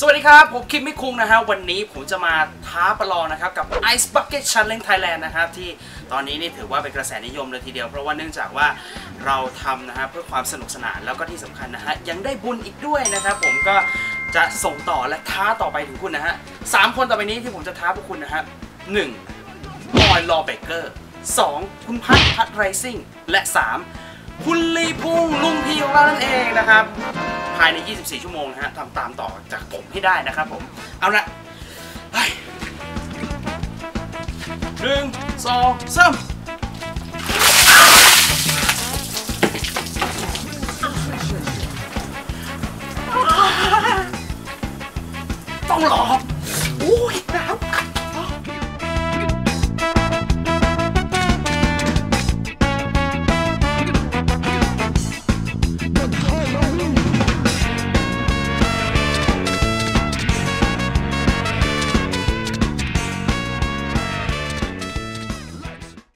สวัสดีครับ ผมคิมมิคุงนะฮะวันนี้ผมจะมาท้าประลองนะครับ กับ Ice Bucket Challenge Thailand นะครับ ที่ตอนนี้นี่ถือว่าเป็นกระแสนิยมเลยทีเดียว เพราะว่าเนื่องจากว่าเราทำนะฮะเพื่อความสนุกสนานแล้วก็ที่สำคัญนะฮะยังได้บุญอีกด้วยนะครับ ผมก็จะส่งต่อและท้าต่อไปถึงคุณนะฮะสามคนต่อไปนี้ที่ผมจะท้าพวกคุณนะฮะหนึ่งบอยลอเบเกอร์สองคุณพัทพัทไรซิ่งและสามคุณลีพุงลุงพีของเรานั่นเองนะครับ ภายใน 24 ชั่วโมงนะฮะทำตามต่อจากผมให้ได้นะครับผม เอาละหนึ่งสองสามต้องรอโอ้ย